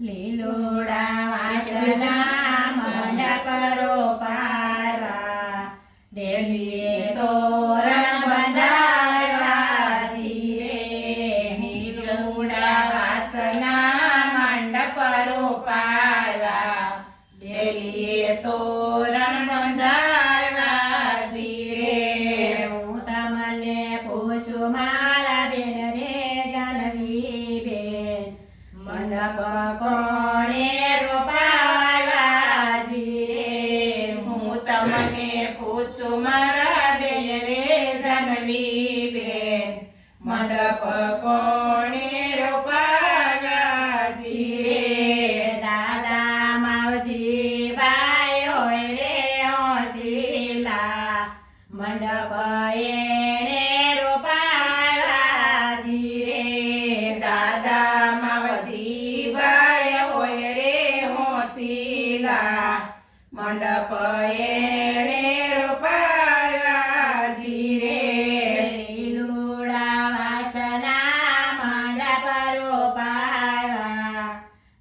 લીલોડા વાસના મંડપ રોપાવા ડેલીએ તોરણ બંધાવ્યા જીરે લીલોડા વાસના મંડપ રોપાવા ડેલીએ તોરણ બંધાવ્યા જીરે હું તમને પૂછું મારા બેન રે જાનવી બેન મંડપ જાનવી બેન મંડપ કોણે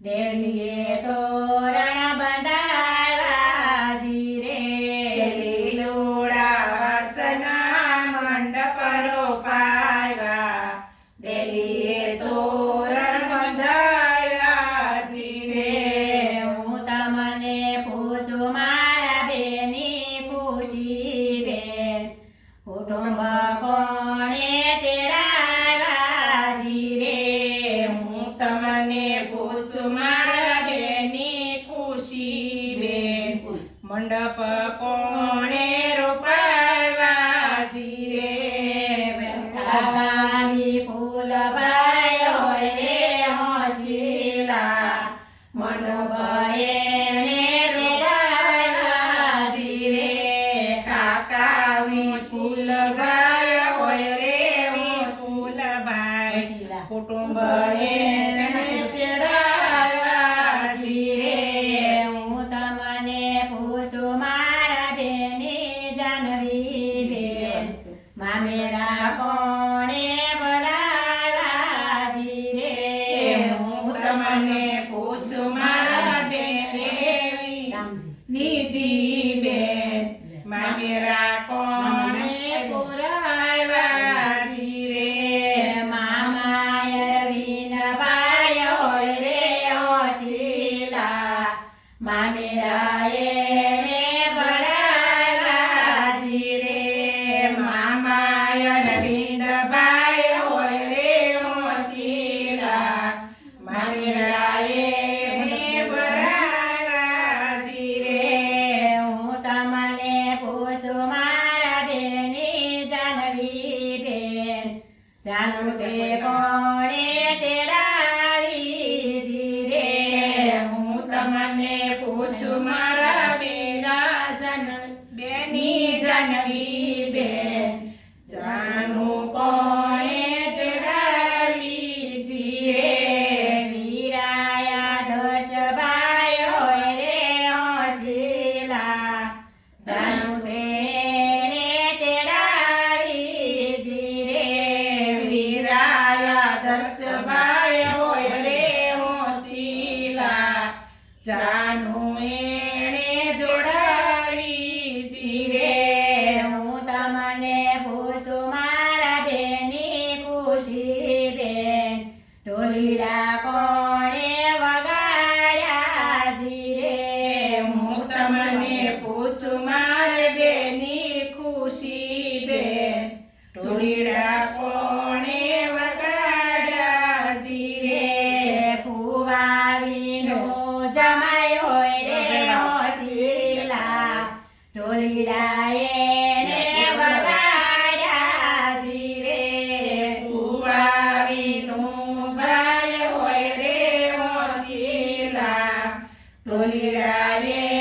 ડેલીએ તોરણ બંધાવ્યા જીરે. લીલુડા વાસના મંડપ રોપાવ્યા. તોરણ બંધાવ્યા જીરે. હું તમને પૂછું, મારા ખુશી બેન. કુટુંબ કોણે તેડાવ્યા જીરે? હું તમને પૂછું મારા બેની ખુશી બેન મંડપ કોણે રોપાવ્યા જીરે કાલી ફૂલ ભાઈ હોય રે હોશીલા મંડપ એને રોપાવ્યા જીરે. કાકાવી ફૂલ ભાઈ હોય રે ફૂલ ભાઈ કુટુંબ એને તેડાવ્યા તમને જાનું તે કોણે તેડાવી જીરે હું તમને પૂછું મારા બેના જન બેની જાનવી જાનું உயிராயே